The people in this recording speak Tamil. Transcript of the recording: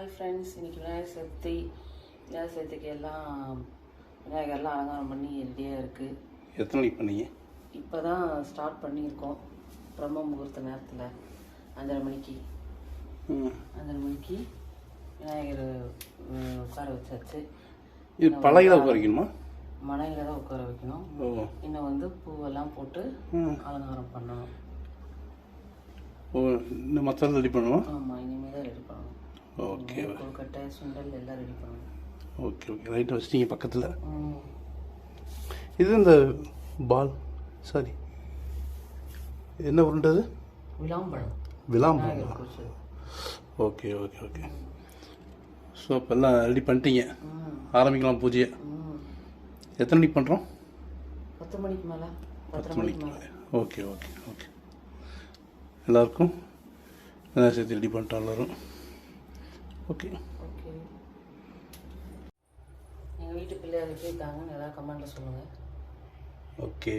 ஹாய் ஃப்ரெண்ட்ஸ் இன்னைக்கு விநாயகர் சதுர்த்தி. விநாயகர் சதுர்த்திக்கு எல்லாம் விநாயகர்லாம் அலங்காரம் பண்ணி ரெடியாக இருக்குது எத்தனை மணிக்கு பண்ணீங்க? இப்போ தான் ஸ்டார்ட் பண்ணியிருக்கோம். பிரம்ம முகூர்த்த நேரத்தில். அஞ்சரை மணிக்கு. அஞ்சரை மணிக்கு விநாயகர் உட்கார வச்சாச்சு. இது பழகில உட்கார வைக்கணுமா? மனையில் தான் உட்கார வைக்கணும். இன்னும் வந்து பூவெல்லாம் போட்டு. அலங்காரம் பண்ணணும். ஓ இன்னும் மற்ற ரெடி பண்ணுவோம் ஆமாம் இனிமேல் தான் ரெடி பண்ணணும் ஓகே. கொழுக்கட்டை சுண்டல் எல்லாம் ரெடி பண்ணணும் ஓகே ஓகே. ரைட்டு வச்சிட்டீங்க பக்கத்தில். இது இந்த பால் சாரி என்ன உருண்டது? விளாம்பழம். குறிச்சது ஓகே ஓகே ஓகே. ஸோ இப்போ எல்லாம் ரெடி பண்ணிட்டீங்க. ஆரம்பிக்கலாம் பூஜையை. எத்தனை மணிக்கு பண்ணுறோம் பத்து மணிக்கு மேலே. பத்து மணிக்கு மேலே. Okay okay okay. எல்லாருக்கும் என்ன சேர்த்து ரெடி பண்ணிட்டோம் எல்லோரும். ஓகே ஓகே எங்கள் வீட்டு பிள்ளையார் எப்படி இருக்காங்கன்னு ஏதாவது கமெண்ட்டில் சொல்லுங்கள் ஓகே